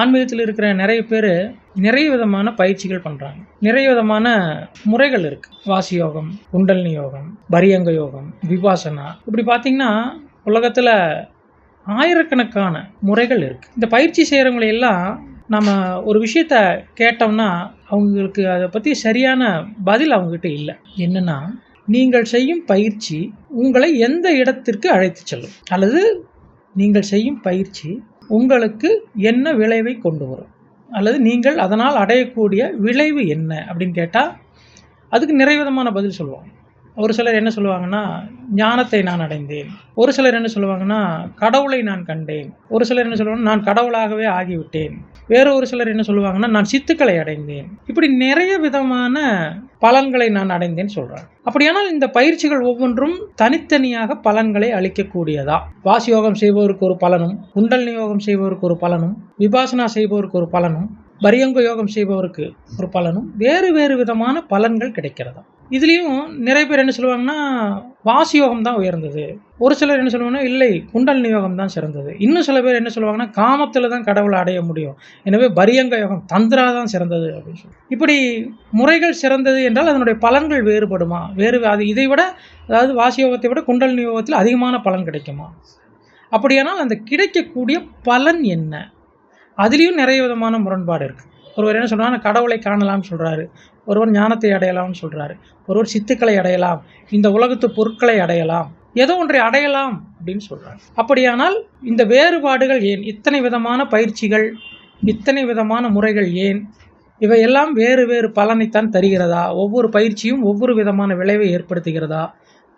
ஆன்மீகத்தில் இருக்கிற நிறைய பேர் நிறைய விதமான பயிற்சிகள் பண்ணுறாங்க நிறைய விதமான முறைகள் இருக்குது வாசி யோகம் குண்டலினி யோகம் பரியங்க யோகம் விபாசனா. இப்படி பார்த்தீங்கன்னா உலகத்தில் ஆயிரக்கணக்கான முறைகள் இருக்குது இந்த பயிற்சி செய்கிறவங்களையெல்லாம் நம்ம ஒரு விஷயத்த கேட்டோம்னா அவங்களுக்கு அதை பற்றி சரியான பதில் அவங்ககிட்ட இல்லை. என்னென்னா நீங்கள் செய்யும் பயிற்சி உங்களை எந்த இடத்திற்கு அழைத்து செல்லும்? அல்லது நீங்கள் செய்யும் பயிற்சி உங்களுக்கு என்ன விளைவை கொண்டு வரும்? அல்லது நீங்கள் அதனால் அடையக்கூடிய விளைவு என்ன? அப்படின்னு கேட்டால் அதுக்கு நிறைவிதமான பதில் சொல்லுவாங்க. ஒரு சிலர் என்ன சொல்லுவாங்கன்னா ஞானத்தை நான் அடைந்தேன். ஒரு சிலர் என்ன சொல்லுவாங்கன்னா கடவுளை நான் கண்டேன். ஒரு சிலர் என்ன சொல்லுவாங்க நான் கடவுளாகவே ஆகிவிட்டேன். வேறு ஒரு சிலர் என்ன சொல்லுவாங்கன்னா நான் சித்துக்களை அடைந்தேன். இப்படி நிறைய விதமான பலன்களை நான் அடைந்தேன் சொல்றாங்க. அப்படியானால் இந்த பயிற்சிகள் ஒவ்வொன்றும் தனித்தனியாக பலன்களை அளிக்கக்கூடியதா? வாசி யோகம் செய்பவருக்கு ஒரு பலனும் குண்டலினி யோகம் செய்பவருக்கு ஒரு பலனும் விபாசனா செய்பவருக்கு ஒரு பலனும் பரியங்க யோகம் செய்பவருக்கு ஒரு பலனும் வேறு வேறு விதமான பலன்கள் கிடைக்கிறதா? இதுலேயும் நிறைய பேர் என்ன சொல்லுவாங்கன்னா வாசி யோகம் தான் உயர்ந்தது. ஒரு சிலர் என்ன சொல்லுவாங்கன்னா இல்லை குண்டலினி யோகம் தான் சிறந்தது. இன்னும் சில பேர் என்ன சொல்லுவாங்கன்னா காமத்தில் தான் கடவுளை அடைய முடியும். எனவே பரியங்க யோகம் தந்திரா தான் சிறந்தது அப்படின்னு சொல்லி. இப்படி முறைகள் சிறந்தது என்றால் அதனுடைய பலன்கள் வேறுபடுமா? வேறு அது இதை விட அதாவது வாசி யோகத்தை விட குண்டலினி யோகத்தில் அதிகமான பலன் கிடைக்குமா? அப்படியானால் அந்த கிடைக்கக்கூடிய பலன் என்ன? அதுலேயும் நிறைய விதமான முரண்பாடு இருக்குது ஒருவர் என்ன சொல்கிறாங்க கடவுளை காணலாம்னு சொல்கிறாரு ஒருவர் ஞானத்தை அடையலாம்னு சொல்கிறாரு ஒருவர் சித்துக்களை அடையலாம். இந்த உலகத்து பொருட்களை அடையலாம். ஏதோ ஒன்றை அடையலாம் அப்படின்னு சொல்கிறார் அப்படியானால் இந்த வேறுபாடுகள் ஏன்? இத்தனை விதமான பயிற்சிகள் இத்தனை விதமான முறைகள் ஏன்? இவையெல்லாம் வேறு வேறு பலனைத்தான் தருகிறதா? ஒவ்வொரு பயிற்சியும் ஒவ்வொரு விதமான விளைவை ஏற்படுத்துகிறதா?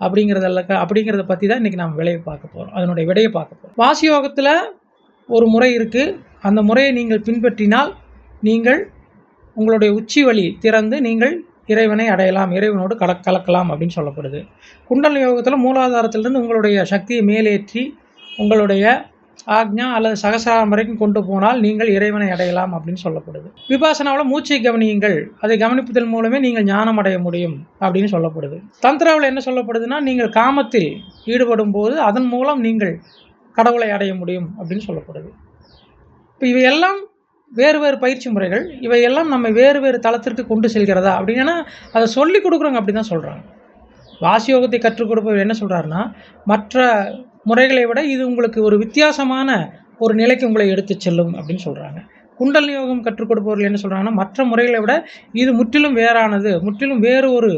அப்படிங்கிறதல்ல அப்படிங்கிறத பற்றி தான் இன்றைக்கி நாம் விளைவை பார்க்க போகிறோம் அதனுடைய விடையை பார்க்க போகிறோம் வாசி யோகத்தில் ஒரு முறை இருக்குது அந்த முறையை நீங்கள் பின்பற்றினால் நீங்கள் உங்களுடைய உச்சி வழி திறந்து நீங்கள் இறைவனை அடையலாம் இறைவனோடு கல கலக்கலாம் அப்படின்னு சொல்லப்படுது. குண்டல் யோகத்தில் மூலாதாரத்திலிருந்து உங்களுடைய சக்தியை மேலேற்றி உங்களுடைய ஆக்ஞா அல்லது சகசிராரம் வரைக்கும் கொண்டு போனால் நீங்கள் இறைவனை அடையலாம் அப்படின்னு சொல்லப்படுது. விபாசனாவில் மூச்சை கவனியுங்கள். அதை கவனிப்பதன் மூலமே நீங்கள் ஞானம் அடைய முடியும் அப்படின்னு சொல்லப்படுது. தந்திராவில் என்ன சொல்லப்படுதுன்னா நீங்கள் காமத்தில் ஈடுபடும் போது அதன் மூலம் நீங்கள் கடவுளை அடைய முடியும் அப்படின்னு சொல்லப்படுது. இப்போ இவையெல்லாம் வேறு வேறு பயிற்சி முறைகள் இவையெல்லாம் நம்ம வேறு வேறு தளத்திற்கு கொண்டு செல்கிறதா? அப்படின்னா அதை சொல்லி கொடுக்குறவங்க அப்படி தான் சொல்கிறாங்க வாசியோகத்தை கற்றுக் கொடுப்பவர் என்ன சொல்கிறாருன்னா மற்ற முறைகளை விட இது உங்களுக்கு ஒரு வித்தியாசமான ஒரு நிலைக்கு உங்களை எடுத்து செல்லும் அப்படின்னு சொல்கிறாங்க குண்டல் யோகம் கற்றுக் கொடுப்பவர்கள் என்ன சொல்கிறாங்கன்னா மற்ற முறைகளை விட இது முற்றிலும் வேறானது முற்றிலும் வேறு ஒரு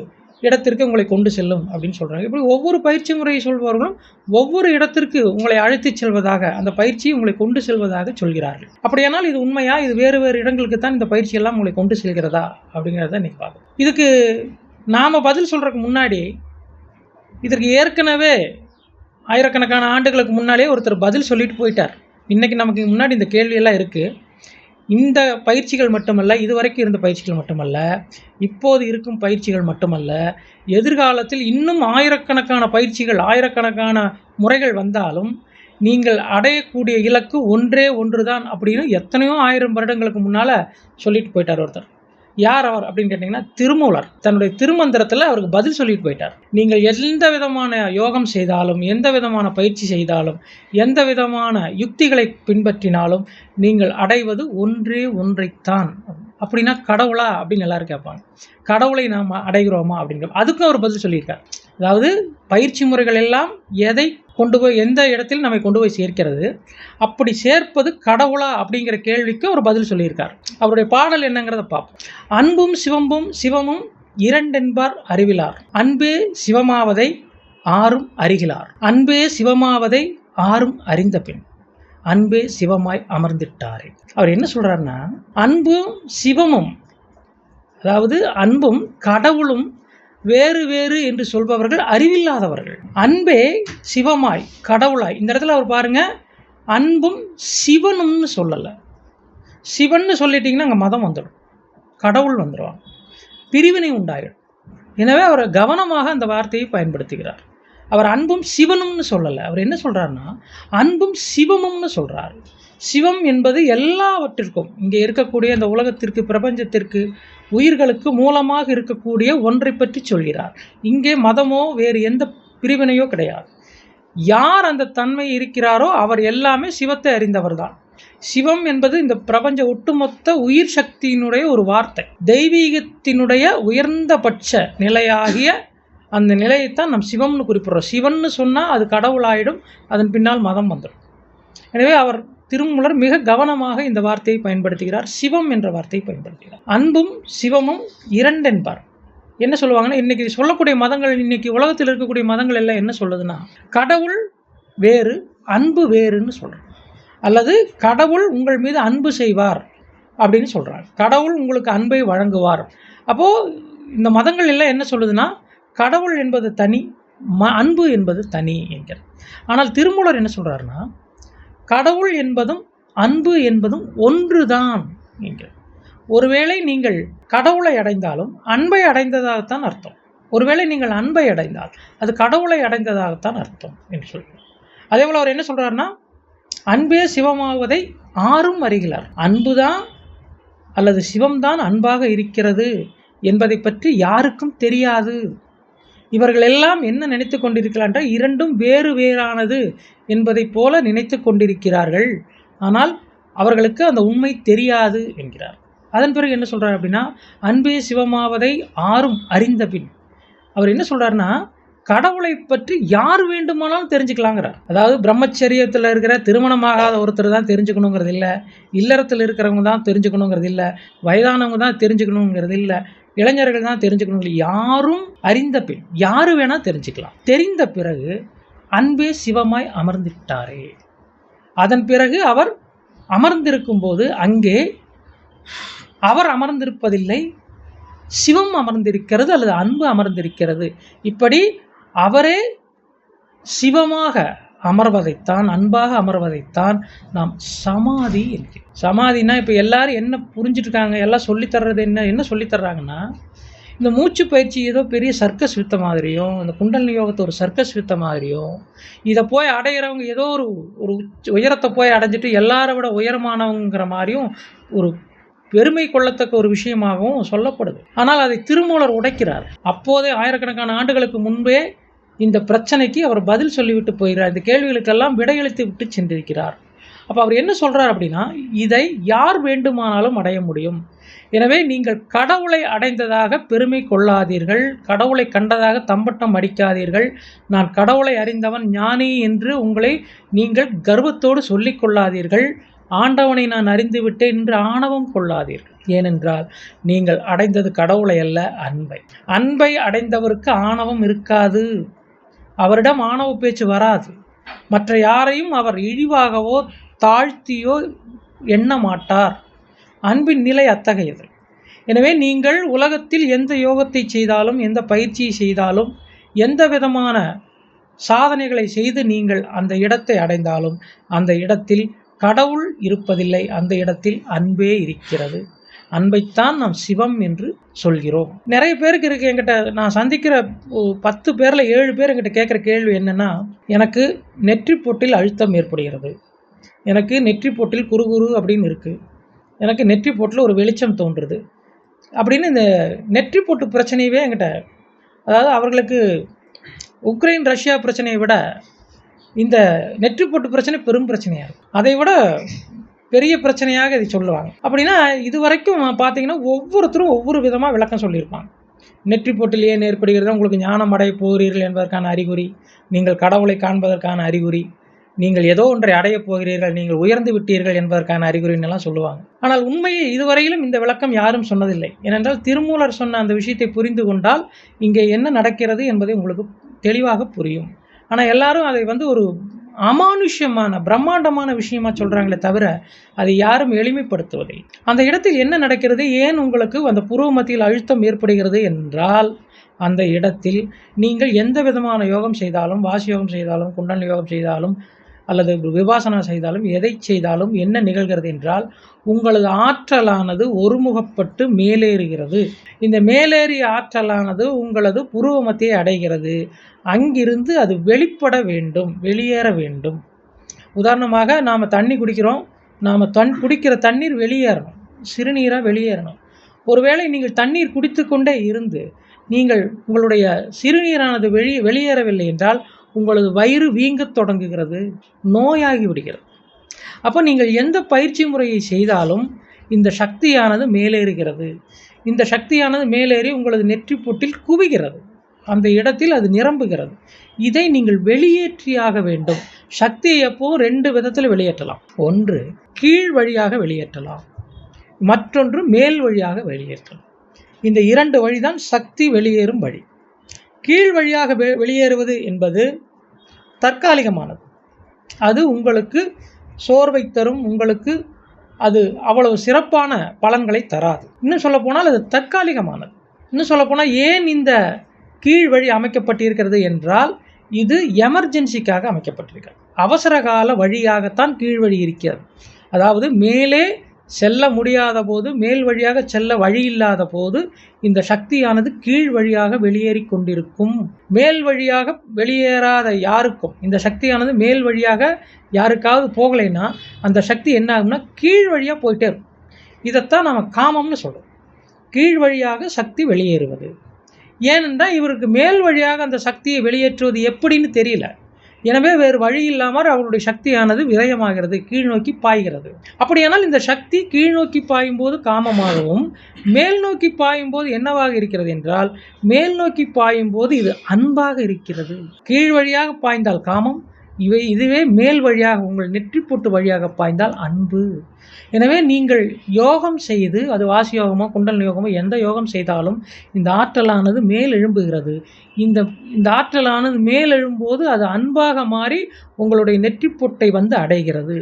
இடத்திற்கு உங்களை கொண்டு செல்லும் அப்படின்னு சொல்கிறாங்க இப்படி ஒவ்வொரு பயிற்சி முறையை சொல்பவர்களும் ஒவ்வொரு இடத்திற்கு உங்களை அழைத்துச் செல்வதாக அந்த பயிற்சி உங்களை கொண்டு செல்வதாக சொல்கிறார்கள். அப்படியானால் இது உண்மையா? இது வேறு வேறு இடங்களுக்கு தான் இந்த பயிற்சி எல்லாம் உங்களை கொண்டு செல்கிறதா? அப்படிங்கிறத நீங்கள் பார்க்கணும் இதுக்கு நாம் பதில் சொல்கிறதுக்கு முன்னாடி இதற்கு ஏற்கனவே ஆயிரக்கணக்கான ஆண்டுகளுக்கு முன்னாலே ஒருத்தர் பதில் சொல்லிட்டு போயிட்டார். இன்றைக்கி நமக்கு முன்னாடி இந்த கேள்வியெல்லாம் இருக்குது இந்த பயிற்சிகள் மட்டுமல்ல இதுவரைக்கும் இருந்த பயிற்சிகள் மட்டுமல்ல இப்போது இருக்கும் பயிற்சிகள் மட்டுமல்ல எதிர்காலத்தில் இன்னும் ஆயிரக்கணக்கான பயிற்சிகள் ஆயிரக்கணக்கான முறைகள் வந்தாலும் நீங்கள் அடையக்கூடிய இலக்கு ஒன்றே ஒன்று தான் அப்படின்னு எத்தனையோ ஆயிரம் வருடங்களுக்கு முன்னால் சொல்லிட்டு போயிட்டார் ஒருத்தர். யார் அவர் அப்படின்னு கேட்டிங்கன்னா திருமூலர். தன்னுடைய திருமந்திரத்தில் அவருக்கு பதில் சொல்லிட்டு போயிட்டார். நீங்கள் எந்த விதமான யோகம் செய்தாலும் எந்த விதமான பயிற்சி செய்தாலும் எந்த விதமான யுக்திகளை பின்பற்றினாலும் நீங்கள் அடைவது ஒன்றே ஒன்றைத்தான். அப்படின்னா கடவுளா அப்படின்னு எல்லாரும் கேட்பாங்க. கடவுளை நாம் அடைகிறோமா அப்படிங்கிற அதுக்கும் அவர் பதில் சொல்லியிருக்கார். அதாவது பயிற்சி முறைகள் எல்லாம் எதை கொண்டு போய் எந்த இடத்தில் நம்மை கொண்டு போய் சேர்க்கிறது அப்படி சேர்ப்பது கடவுளா அப்படிங்கிற கேள்விக்கு அவர் பதில் சொல்லியிருக்கார். அவருடைய பாடல் என்னங்கிறத பார்ப்போம். அன்பும் சிவம்பும் சிவமும் இரண்டென்பார் அறிவிலார். அன்பே சிவமாவதை ஆறும் அறிகிலார் அன்பே சிவமாவதை ஆறும் அறிந்த பின் அன்பே சிவமாய் அமர்ந்திட்டாரே. அவர் என்ன சொல்கிறாருன்னா அன்பும் சிவமும் அதாவது அன்பும் கடவுளும் வேறு வேறு என்று சொல்பவர்கள் அறிவில்லாதவர்கள். அன்பே சிவமாய் கடவுளாய். இந்த இடத்துல அவர் பாருங்க அன்பும் சிவனும்னு சொல்லலை. சிவன்னு சொல்லிட்டீங்கன்னா அங்கே மதம் வந்துடும். கடவுள் வந்துடுவாங்க பிரிவினை உண்டாயிடும். எனவே அவர் கவனமாக அந்த வார்த்தையை பயன்படுத்துகிறார். அவர் அன்பும் சிவனும்னு சொல்லலை. அவர் என்ன சொல்கிறாருன்னா அன்பும் சிவமும்னு சொல்கிறார் சிவம் என்பது எல்லாவற்றிற்கும் இங்கே இருக்கக்கூடிய இந்த உலகத்திற்கு பிரபஞ்சத்திற்கு உயிர்களுக்கு மூலமாக இருக்கக்கூடிய ஒன்றை பற்றி சொல்கிறார். இங்கே மதமோ வேறு எந்த பிரிவினையோ கிடையாது. யார் அந்த தன்மை இருக்கிறாரோ அவர் எல்லாமே சிவத்தை அறிந்தவர் தான் சிவம் என்பது இந்த பிரபஞ்ச ஒட்டுமொத்த உயிர் சக்தியினுடைய ஒரு வார்த்தை. தெய்வீகத்தினுடைய உயர்ந்தபட்ச நிலையாகிய அந்த நிலையைத்தான் நம் சிவம்னு குறிப்பிடுறோம். சிவன்னு சொன்னால் அது கடவுளாயிடும் அதன் பின்னால் மதம் வந்துடும். எனவே அவர் திருமூலர் மிக கவனமாக இந்த வார்த்தையை பயன்படுத்துகிறார். சிவம் என்ற வார்த்தையை பயன்படுத்துகிறார். அன்பும் சிவமும் இரண்டென்பார். என்ன சொல்லுவாங்கன்னா இன்னைக்கு சொல்லக்கூடிய மதங்கள் இன்றைக்கி உலகத்தில் இருக்கக்கூடிய மதங்கள் எல்லாம் என்ன சொல்லுதுன்னா கடவுள் வேறு அன்பு வேறுன்னு சொல்கிறோம் அல்லது கடவுள் உங்கள் மீது அன்பு செய்வார் அப்படின்னு சொல்கிறாங்க கடவுள் உங்களுக்கு அன்பை வழங்குவார். அப்போது இந்த மதங்கள் எல்லாம் என்ன சொல்லுதுன்னா கடவுள் என்பது தனி ம அன்பு என்பது தனி என்கிறார். ஆனால் திருமூலர் என்ன சொல்கிறாருன்னா கடவுள் என்பதும் அன்பு என்பதும் ஒன்று தான் என்கிறார். ஒருவேளை நீங்கள் கடவுளை அடைந்தாலும் அன்பை அடைந்ததாகத்தான் அர்த்தம். ஒருவேளை நீங்கள் அன்பை அடைந்தால் அது கடவுளை அடைந்ததாகத்தான் அர்த்தம் என்று சொல்கிறார் அதே போல் அவர் என்ன சொல்கிறாருன்னா அன்பே சிவமாவதை ஆறும் அறிகிறார். அன்புதான் அல்லது சிவம்தான் அன்பாக இருக்கிறது என்பதை பற்றி யாருக்கும் தெரியாது. இவர்கள் எல்லாம் என்ன நினைத்து கொண்டிருக்கிறார்கள்? என்றால் இரண்டும் வேறு வேறானது என்பதைப் போல நினைத்து கொண்டிருக்கிறார்கள். ஆனால் அவர்களுக்கு அந்த உண்மை தெரியாது என்கிறார். அதன் பிறகு என்ன சொல்கிறார் அப்படின்னா அன்பே சிவமாவதை ஆறும் அறிந்த பின். அவர் என்ன சொல்கிறாருன்னா கடவுளை பற்றி யார் வேண்டுமானாலும் தெரிஞ்சுக்கலாங்கிறார். அதாவது பிரம்மச்சரியத்தில் இருக்கிற திருமணமாகாத ஒருத்தர் தான் தெரிஞ்சுக்கணுங்கிறது இல்லை இல்லறத்தில் இருக்கிறவங்க தான் தெரிஞ்சுக்கணுங்கிறது இல்லை வயதானவங்க தான் தெரிஞ்சுக்கணுங்கிறது இல்லை இளைஞர்கள் தான் தெரிஞ்சுக்கணும் யாரும் அறிந்த பின் யாரு வேணால் தெரிஞ்சுக்கலாம். தெரிந்த பிறகு அன்பே சிவமாய் அமர்ந்துட்டாரே. அதன் பிறகு அவர் அமர்ந்திருக்கும் போது அங்கே அவர் அமர்ந்திருப்பதில்லை சிவம் அமர்ந்திருக்கிறது அல்லது அன்பு அமர்ந்திருக்கிறது. இப்படி அவரே சிவமாக அமர்வதைத்தான் அன்பாக அமர்வதைத்தான் நாம் சமாதி என்கிறோம். சமாதினா இப்போ எல்லாரும் என்ன புரிஞ்சுட்டு இருக்காங்க எல்லாம் சொல்லித் தர்றது என்ன என்ன சொல்லித் தர்றாங்கன்னா இந்த மூச்சு பயிற்சி ஏதோ பெரிய சர்க்கஸ் வித்த மாதிரியும் இந்த குண்டலினி யோகத்தை ஒரு சர்க்கஸ் வித்த மாதிரியும் இதை போய் அடையிறவங்க ஏதோ ஒரு ஒரு உயரத்தை போய் அடைஞ்சிட்டு எல்லாரை விட உயரமானவங்கிற மாதிரியும் ஒரு பெருமை கொள்ளத்தக்க ஒரு விஷயமாகவும் சொல்லப்படுது. ஆனால் அதை திருமூலர் உடைக்கிறார். அப்போதே ஆயிரக்கணக்கான ஆண்டுகளுக்கு முன்பே இந்த பிரச்சனைக்கு அவர் பதில் சொல்லிவிட்டு போகிறார். இந்த கேள்விகளுக்கெல்லாம் விடையளித்து விட்டு சென்றிருக்கிறார். அப்போ அவர் என்ன சொல்கிறார் அப்படின்னா இதை யார் வேண்டுமானாலும் அடைய முடியும். எனவே நீங்கள் கடவுளை அடைந்ததாக பெருமை கொள்ளாதீர்கள். கடவுளை கண்டதாக தம்பட்டம் அடிக்காதீர்கள். நான் கடவுளை அறிந்தவன் ஞானி என்று உங்களை நீங்கள் கர்வத்தோடு சொல்லிக் கொள்ளாதீர்கள். ஆண்டவனை நான் அறிந்து விட்டேன் என்று ஆணவம் கொள்ளாதீர்கள். ஏனென்றால் நீங்கள் அடைந்தது கடவுளை அல்ல அன்பை. அன்பை அடைந்தவருக்கு ஆணவம் இருக்காது. அவரிடம் ஆணவ பேச்சு வராது. மற்ற யாரையும் அவர் இழிவாகவோ தாழ்த்தியோ எண்ண மாட்டார். அன்பின் நிலை அத்தகையது. எனவே நீங்கள் உலகத்தில் எந்த யோகத்தை செய்தாலும் எந்த பயிற்சியை செய்தாலும் எந்த விதமான சாதனைகளை செய்து நீங்கள் அந்த இடத்தை அடைந்தாலும் அந்த இடத்தில் கடவுள் இருப்பதில்லை அந்த இடத்தில் அன்பே இருக்கிறது. அன்பைத்தான் நாம் சிவம் என்று சொல்கிறோம். நிறைய பேருக்கு இருக்கு என்கிட்ட. நான் சந்திக்கிற பத்து பேரில் ஏழு பேர் என்கிட்ட கேட்குற கேள்வி என்னென்னா எனக்கு நெற்றி போட்டில் அழுத்தம் ஏற்படுகிறது. எனக்கு நெற்றி பொட்டில் குறுகுறு அப்படின்னு இருக்குது எனக்கு நெற்றி போட்டில் ஒரு வெளிச்சம் தோன்றுறது அப்படின்னு இந்த நெற்றி போட்டு பிரச்சனையவே என்கிட்ட. அதாவது அவர்களுக்கு உக்ரைன் ரஷ்யா பிரச்சனையை விட இந்த நெற்றி போட்டு பிரச்சனை பெரும் பிரச்சனையாக இருக்கும் அதை விட பெரிய பிரச்சனையாக இதை சொல்லுவாங்க. அப்படின்னா இது வரைக்கும் பார்த்தீங்கன்னா ஒவ்வொருத்தரும் ஒவ்வொரு விதமாக விளக்கம் சொல்லியிருப்பாங்க. நெற்றி போட்டிலேயே ஏன் ஏற்படுகிறது? உங்களுக்கு ஞானம் அடைய போகிறீர்கள் என்பதற்கான அறிகுறி நீங்கள் கடவுளை காண்பதற்கான அறிகுறி நீங்கள் ஏதோ ஒன்றை அடையப் போகிறீர்கள் நீங்கள் உயர்ந்து விட்டீர்கள் என்பதற்கான அறிகுறின்னு எல்லாம் சொல்லுவாங்க. ஆனால் உண்மையை இதுவரையிலும் இந்த விளக்கம் யாரும் சொன்னதில்லை. ஏனென்றால் திருமூலர் சொன்ன அந்த விஷயத்தை புரிந்து கொண்டால் இங்கே என்ன நடக்கிறது என்பதை உங்களுக்கு தெளிவாக புரியும். ஆனால் எல்லாரும் அதை வந்து ஒரு அமானுஷ்யமான பிரம்மாண்டமான விஷயமா சொல்கிறாங்களே தவிர அதை யாரும் எளிமைப்படுத்துவதை அந்த இடத்தில் என்ன நடக்கிறது? ஏன் உங்களுக்கு அந்த புருவ மத்தியில் அழுத்தம் ஏற்படுகிறது என்றால் அந்த இடத்தில் நீங்கள் எந்த விதமான யோகம் செய்தாலும் வாசி யோகம் செய்தாலும் குண்டல் யோகம் செய்தாலும் அல்லது விபாசனா செய்தாலும் எதை செய்தாலும் என்ன நிகழ்கிறது என்றால் உங்களது ஆற்றலானது ஒருமுகப்பட்டு மேலேறுகிறது. இந்த மேலேறிய ஆற்றலானது உங்களது புருவமத்தை அடைகிறது. அங்கிருந்து அது வெளிப்பட வேண்டும் வெளியேற வேண்டும். உதாரணமாக நாம் தண்ணி குடிக்கிறோம். நாம் தன் குடிக்கிற தண்ணீர் வெளியேறணும். சிறுநீராக வெளியேறணும். ஒருவேளை நீங்கள் தண்ணீர் குடித்து கொண்டே இருந்து நீங்கள் உங்களுடைய சிறுநீரானது வெளி வெளியேறவில்லை என்றால் உங்களது வயிறு வீங்கத் தொடங்குகிறது நோயாகி விடுகிறது. அப்போ நீங்கள் எந்த பயிற்சி முறையை செய்தாலும் இந்த சக்தியானது மேலேறுகிறது. இந்த சக்தியானது மேலேறி உங்களது நெற்றி பொட்டில் குவிகிறது. அந்த இடத்தில் அது நிரம்புகிறது. இதை நீங்கள் வெளியேற்றியாக வேண்டும். சக்தியை எப்போ ரெண்டு விதத்தில் வெளியேற்றலாம். ஒன்று கீழ் வழியாக வெளியேற்றலாம். மற்றொன்று மேல் வழியாக வெளியேற்றலாம். இந்த இரண்டு வழிதான் சக்தி வெளியேறும் வழி. கீழ் வழியாக வெ வெளியேறுவது என்பது தற்காலிகமானது. அது உங்களுக்கு சோர்வை தரும் உங்களுக்கு அது அவ்வளவு சிறப்பான பலன்களை தராது. இன்னும் சொல்லப்போனால் அது தற்காலிகமானது. இன்னும் சொல்லப்போனால் ஏன் இந்த கீழ் வழி அமைக்கப்பட்டிருக்கிறது என்றால் இது எமர்ஜென்சிக்காக அமைக்கப்பட்டிருக்கிறது. அவசர கால வழியாகத்தான் கீழ் வழி இருக்கிறது. அதாவது மேலே செல்ல முடியாத போது மேல் வழியாக செல்ல வழி இல்லாத போது இந்த சக்தியானது கீழ் வழியாக வெளியேறி கொண்டிருக்கும். மேல் வழியாக வெளியேறாத யாருக்கும் இந்த சக்தியானது மேல் வழியாக யாருக்காவது போகலைன்னா அந்த சக்தி என்ன ஆகும்னா கீழ் வழியாக போயிட்டே இருக்கும். இதைத்தான் நம்ம காமம்னு சொல்கிறோம் கீழ் வழியாக சக்தி வெளியேறுவது. ஏனென்றால் இவருக்கு மேல் வழியாக அந்த சக்தியை வெளியேற்றுவது எப்படின்னு தெரியல. எனவே வேறு வழி இல்லாமல் அவருடைய சக்தியானது விரயமாகிறது கீழ்நோக்கி பாய்கிறது. அப்படியானால் இந்த சக்தி கீழ்நோக்கி பாயும் போது காமமாகவும் மேல் நோக்கி பாயும் போது என்னவாக இருக்கிறது என்றால் மேல் நோக்கி பாயும் போது இது அன்பாக இருக்கிறது. கீழ் வழியாக பாய்ந்தால் காமம் இவை இதுவே மேல் வழியாக உங்கள் நெற்றி போட்டு வழியாக பாய்ந்தால் அன்பு. எனவே நீங்கள் யோகம் செய்து அது வாசி யோகமோ குண்டல் யோகமோ எந்த யோகம் செய்தாலும் இந்த ஆற்றலானது மேல் எழும்புகிறது. இந்த இந்த ஆற்றலானது மேல் எழும்போது அது அன்பாக மாறி உங்களுடைய நெற்றிப்பொட்டை வந்து அடைகிறது.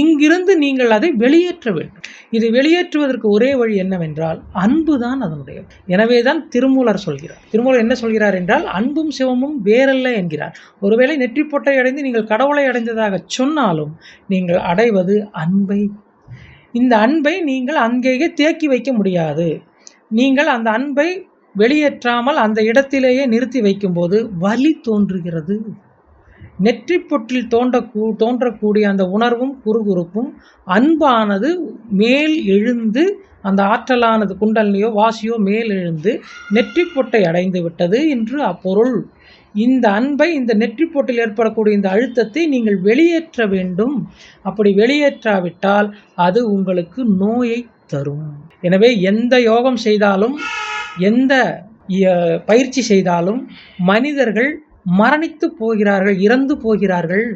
இங்கிருந்து நீங்கள் அதை வெளியேற்ற வேண்டும். இதை வெளியேற்றுவதற்கு ஒரே வழி என்னவென்றால் அன்பு தான் அதனுடைய எனவே தான் திருமூலர் சொல்கிறார். திருமூலர் என்ன சொல்கிறார் என்றால் அன்பும் சிவமும் வேறல்ல என்கிறார். ஒருவேளை நெற்றிப்பொட்டை அடைந்து நீங்கள் கடவுளை அடைந்ததாக சொன்னாலும் நீங்கள் அடைவது அன்பை இந்த அன்பை நீங்கள் அங்கேயே தேக்கி வைக்க முடியாது. நீங்கள் அந்த அன்பை வெளியேற்றாமல் அந்த இடத்திலேயே நிறுத்தி வைக்கும்போது வலி தோன்றுகிறது. நெற்றி பொற்றில் தோன்றக்கூ தோன்றக்கூடிய அந்த உணர்வும் குறுகுறுப்பும் அன்பானது மேல் எழுந்து அந்த ஆற்றலானது குண்டலினியோ வாசியோ மேல் எழுந்து நெற்றிப்பொட்டை அடைந்து விட்டது என்று அப்பொருள். இந்த அன்பை இந்த நெற்றிப்பொட்டில் ஏற்படக்கூடிய இந்த அழுத்தத்தை நீங்கள் வெளியேற்ற வேண்டும். அப்படி வெளியேற்றாவிட்டால் அது உங்களுக்கு நோயை தரும். எனவே எந்த யோகம் செய்தாலும் எந்த பயிற்சி செய்தாலும் மனிதர்கள் மரணித்து போகிறார்கள் இறந்து போகிறார்கள்.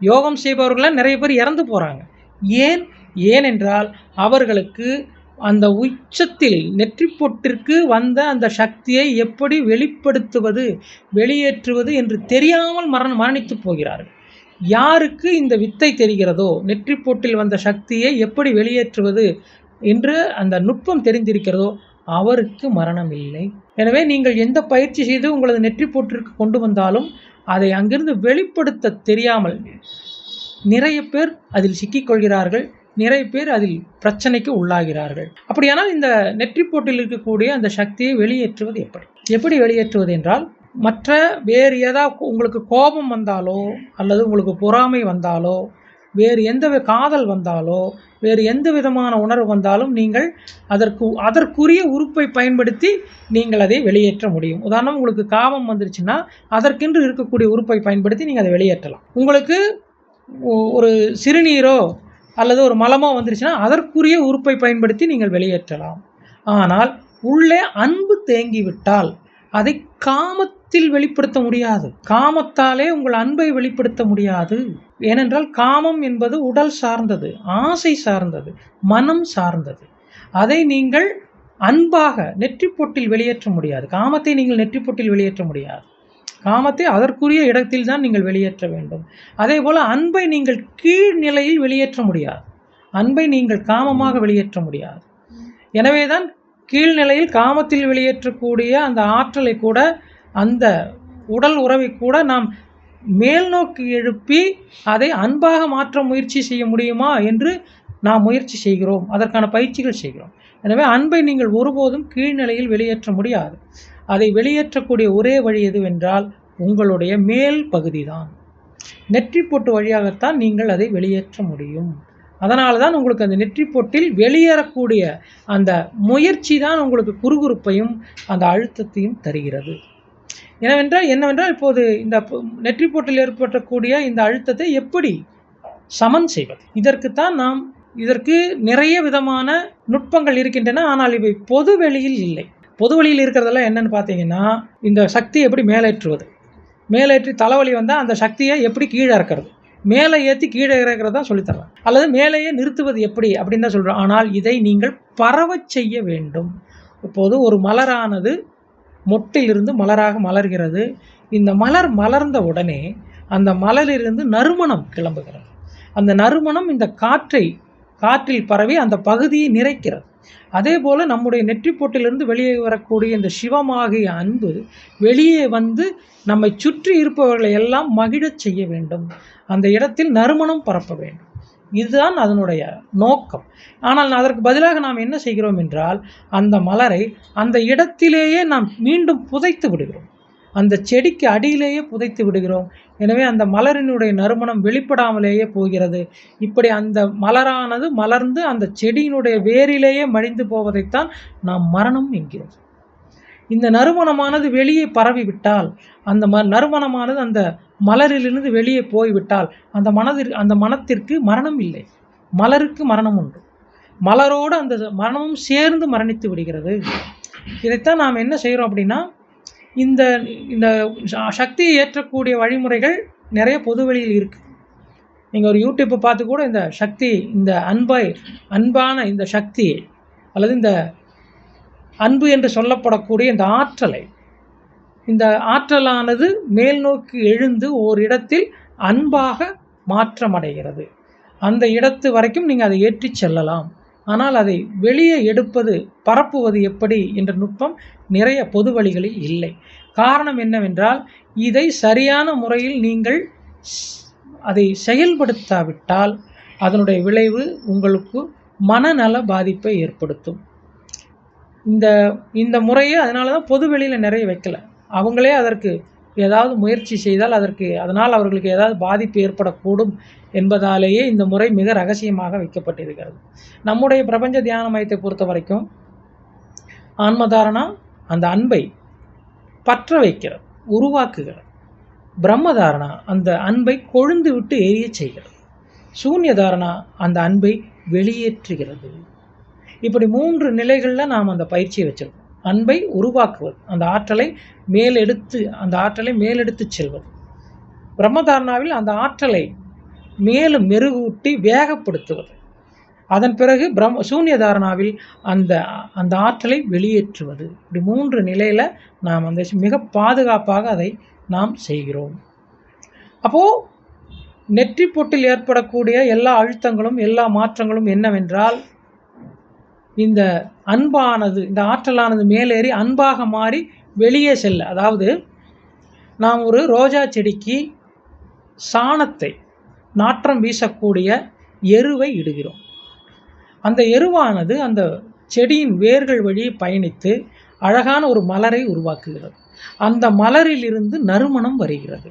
யோகம் செய்பவர்களாம் நிறைய பேர் இறந்து போகிறாங்க ஏன்? ஏனென்றால் அவர்களுக்கு அந்த உச்சத்தில் நெற்றிப்பொட்டிற்கு வந்த அந்த சக்தியை எப்படி வெளிப்படுத்துவது வெளியேற்றுவது என்று தெரியாமல் மரண மரணித்து போகிறார்கள். யாருக்கு இந்த வித்தை தெரிகிறதோ நெற்றிப்பொட்டில் வந்த சக்தியை எப்படி வெளியேற்றுவது என்று அந்த நுட்பம் தெரிந்திருக்கிறதோ அவருக்கு மரணம் இல்லை எனவே நீங்கள் எந்த பயிற்சி செய்து உங்களது நெற்றிப்பொட்டிற்கு கொண்டு வந்தாலும் அதை அங்கிருந்து வெளிப்படுத்த தெரியாமல் நிறைய பேர் அதில் சிக்கிக்கொள்கிறார்கள் நிறைய பேர் அதில் பிரச்சனைக்கு உள்ளாகிறார்கள். அப்படியானால் இந்த நெற்றிப்பொட்டில் இருக்கக்கூடிய அந்த சக்தியை வெளியேற்றுவது எப்படி? எப்படி வெளியேற்றுவது என்றால் மற்ற வேறு ஏதாவது உங்களுக்கு கோபம் வந்தாலோ அல்லது உங்களுக்கு பொறாமை வந்தாலோ வேறு எந்த காதல் வந்தாலோ வேறு எந்த விதமான உணர்வு வந்தாலும் நீங்கள் அதற்கு அதற்குரிய உறுப்பை பயன்படுத்தி நீங்கள் அதை வெளியேற்ற முடியும். உதாரணம் உங்களுக்கு காமம் வந்துருச்சுன்னா அதற்கென்று இருக்கக்கூடிய உறுப்பை பயன்படுத்தி நீங்கள் அதை வெளியேற்றலாம். உங்களுக்கு ஒ- ஒரு சிறுநீரோ அல்லது ஒரு மலமோ வந்துருச்சுன்னா அதற்குரிய உறுப்பை பயன்படுத்தி நீங்கள் வெளியேற்றலாம். ஆனால் உள்ளே அன்பு தேங்கிவிட்டால் அதை காமத்தில் வெளிப்படுத்த முடியாது. காமத்தாலே உங்கள் அன்பை வெளிப்படுத்த முடியாது. ஏனென்றால் காமம் என்பது உடல் சார்ந்தது ஆசை சார்ந்தது மனம் சார்ந்தது. அதை நீங்கள் அன்பாக நெற்றிப்பொட்டில் வெளியேற்ற முடியாது. காமத்தை நீங்கள் நெற்றிப்பொட்டில் வெளியேற்ற முடியாது. காமத்தை அதற்குரிய இடத்தில் தான் நீங்கள் வெளியேற்ற வேண்டும். அதே போல் அன்பை நீங்கள் கீழ்நிலையில் வெளியேற்ற முடியாது. அன்பை நீங்கள் காமமாக வெளியேற்ற முடியாது. எனவே தான் கீழ்நிலையில் காமத்தில் வெளியேற்றக்கூடிய அந்த ஆற்றலை கூட அந்த உடல் உறவை கூட நாம் மேல் நோக்கி எழுப்பி அதை அன்பாக மாற்ற முயற்சி செய்ய முடியுமா என்று நாம் முயற்சி செய்கிறோம். அதற்கான பயிற்சிகள் செய்கிறோம். எனவே அன்பை நீங்கள் ஒருபோதும் கீழ்நிலையில் வெளியேற்ற முடியாது. அதை வெளியேற்றக்கூடிய ஒரே வழி எதுவென்றால் உங்களுடைய மேல் பகுதி தான் நெற்றி பொட்டு வழியாகத்தான் நீங்கள் அதை வெளியேற்ற முடியும். அதனால தான் உங்களுக்கு அந்த நெற்றி பொட்டில் வெளியேறக்கூடிய அந்த முயற்சி தான் உங்களுக்கு குறுகுறுப்பையும் அந்த அழுத்தத்தையும் தருகிறது. என்னவென்றால் என்னவென்றால் இப்போது இந்த பு- நெற்றி பொட்டில் ஏற்படக்கூடிய இந்த அழுத்தத்தை எப்படி சமன் செய்வது? இதற்குத்தான் நாம் இதற்கு நிறைய விதமான நுட்பங்கள் இருக்கின்றன ஆனால் இவை பொது வெளியில் இல்லை. பொது வழியில் இருக்கிறதெல்லாம் என்னென்னு பார்த்தீங்கன்னா இந்த சக்தியை எப்படி மேலேற்றுவது? மேலேற்றி தலைவலி வந்தால் அந்த சக்தியை எப்படி கீழே இறக்கிறது? மேலே ஏற்றி கீழே இறக்கிறது தான் சொல்லித்தரலாம் அல்லது மேலேயே நிறுத்துவது எப்படி அப்படின்னு தான் சொல்கிறோம் ஆனால் இதை நீங்கள் பரவச் செய்ய வேண்டும். இப்போது ஒரு மலரானது மொட்டிலிருந்து மலராக மலர்கிறது. இந்த மலர் மலர்ந்த உடனே அந்த மலரிலிருந்து நறுமணம் கிளம்புகிறது. அந்த நறுமணம் இந்த காற்றை காற்றில் பரவி அந்த பகுதியை நிறைக்கிறது. அதே போல் நம்முடைய நெற்றிப்பொட்டிலிருந்து வெளியே வரக்கூடிய இந்த சிவமாகிய அன்பு வெளியே வந்து நம்மை சுற்றி இருப்பவர்களை எல்லாம் மகிழச் செய்ய வேண்டும். அந்த இடத்தில் நறுமணம் பரப்ப வேண்டும். இதுதான் அதனுடைய நோக்கம். ஆனால் அதற்கு பதிலாக நாம் என்ன செய்கிறோம் என்றால் அந்த மலரை அந்த இடத்திலேயே நாம் மீண்டும் புதைத்து விடுகிறோம். அந்த செடிக்கு அடியிலேயே புதைத்து விடுகிறோம். எனவே அந்த மலரினுடைய நறுமணம் வெளிப்படாமலேயே போகிறது. இப்படி அந்த மலரானது மலர்ந்து அந்த செடியினுடைய வேரிலேயே மடிந்து போவதைத்தான் நாம் மரணம் என்கிறோம். இந்த நறுமணமானது வெளியே பரவிவிட்டால் அந்த ம நறுமணமானது அந்த மலரிலிருந்து வெளியே போய்விட்டால் அந்த மனதிற்கு அந்த மனத்திற்கு மரணம் இல்லை. மலருக்கு மரணம் உண்டு. மலரோடு அந்த மரணமும் சேர்ந்து மரணித்து விடுகிறது. இதைத்தான் நாம் என்ன செய்கிறோம் அப்படின்னா இந்த இந்த சக்தியை ஏற்றக்கூடிய வழிமுறைகள் நிறைய பொதுவெளியில் இருக்குது நீங்கள் ஒரு யூடியூப்பை பார்த்து கூட இந்த சக்தி இந்த அன்பை அன்பான இந்த சக்தி அல்லது இந்த அன்பு என்று சொல்லப்படக்கூடிய இந்த ஆற்றலை இந்த ஆற்றலானது மேல் நோக்கி எழுந்து ஓர் இடத்தில் அன்பாக மாற்றமடைகிறது. அந்த இடத்து வரைக்கும் நீங்கள் அதை ஏற்றிச் செல்லலாம். ஆனால் அதை வெளியே எடுப்பது பரப்புவது எப்படி என்ற நுட்பம் நிறைய பொது வழிகளில் இல்லை. காரணம் என்னவென்றால் இதை சரியான முறையில் நீங்கள் அதை செயல்படுத்தாவிட்டால் அதனுடைய விளைவு உங்களுக்கு மனநல பாதிப்பை ஏற்படுத்தும். இந்த இந்த முறையை அதனால தான் பொது வெளியில் நிறைய வைக்கல. அவங்களே அதற்கு ஏதாவது முயற்சி செய்தால் அதற்கு அதனால் அவர்களுக்கு ஏதாவது பாதிப்பு ஏற்படக்கூடும் என்பதாலேயே இந்த முறை மிக ரகசியமாக வைக்கப்பட்டிருக்கிறது. நம்முடைய பிரபஞ்ச தியான மையத்தை பொறுத்த வரைக்கும் ஆன்மதாரணா? அந்த அன்பை பற்ற வைக்கிறது உருவாக்குகிறது. பிரம்மதாரணா? அந்த அன்பை கொழுந்து விட்டு எரியச் செய்கிறது. சூன்யதாரணா? அந்த அன்பை வெளியேற்றுகிறது. இப்படி மூன்று நிலைகளில் நாம் அந்த பயிற்சியை வச்சுருக்கோம். அன்பை உருவாக்குவது அந்த ஆற்றலை மேலெடுத்து அந்த ஆற்றலை மேலெடுத்துச் செல்வது. பிரம்மதாரணாவில் அந்த ஆற்றலை மேலும் மெருகூட்டி வேகப்படுத்துவது. அதன் பிறகு பிரம் சூன்யதாரணாவில் அந்த அந்த ஆற்றலை வெளியேற்றுவது. இப்படி மூன்று நிலையில் நாம் அந்த மிக பாதுகாப்பாக அதை நாம் செய்கிறோம். அப்போது நெற்றி பொட்டில் ஏற்படக்கூடிய எல்லா அழுத்தங்களும் எல்லா மாற்றங்களும் என்னவென்றால் இந்த அன்பானது இந்த ஆற்றலானது மேலேறி அன்பாக மாறி வெளியே செல்ல. அதாவது நாம் ஒரு ரோஜா செடிக்கு சாணத்தை நாற்றம் வீசக்கூடிய எருவை இடுகிறோம். அந்த எருவானது அந்த செடியின் வேர்கள் வழி பயணித்து அழகான ஒரு மலரை உருவாக்குகிறது. அந்த மலரிலிருந்து நறுமணம் வருகிறது.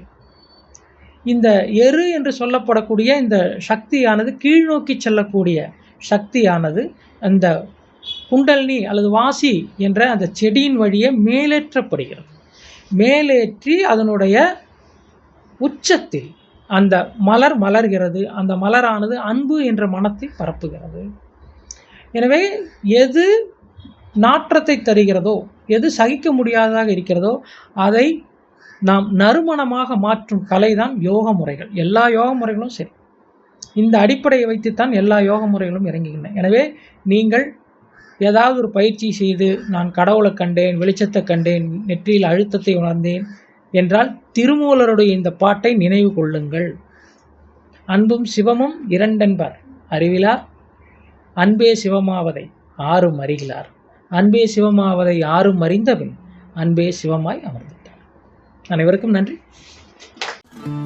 இந்த எரு என்று சொல்லப்படக்கூடிய இந்த சக்தியானது கீழ்நோக்கி செல்லக்கூடிய சக்தியானது அந்த குண்டலினி அல்லது வாசி என்ற அந்த செடியின் வழியே மேலேற்றப்படுகிறது. மேலேற்றி அதனுடைய உச்சத்தில் அந்த மலர் மலர்கிறது. அந்த மலரானது அன்பு என்ற மனத்தை பரப்புகிறது. எனவே எது நாற்றத்தை தருகிறதோ எது சகிக்க முடியாததாக இருக்கிறதோ அதை நாம் நறுமணமாக மாற்றும் கலைதான் யோக முறைகள். எல்லா யோக முறைகளும் சரி. இந்த அடிப்படையை வைத்துத்தான் எல்லா யோக முறைகளும் இறங்குகின்றன. எனவே நீங்கள் ஏதாவது ஒரு பயிற்சி செய்து நான் கடவுளை கண்டேன் வெளிச்சத்தை கண்டேன் நெற்றியில் அழுத்தத்தை உணர்ந்தேன் என்றால் திருமூலருடைய இந்த பாட்டை நினைவு கொள்ளுங்கள். அன்பும் சிவமும் இரண்டென்பார். அறிவிலார் அன்பே சிவமாவதை ஆறும் அறிகிறார். அன்பே சிவமாவதை ஆறும் அறிந்தபின் அன்பே சிவமாய் அமர்ந்துட்டார். அனைவருக்கும் நன்றி.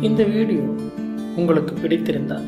இந்த வீடியோ உங்களுக்கு பிடித்திருந்தால்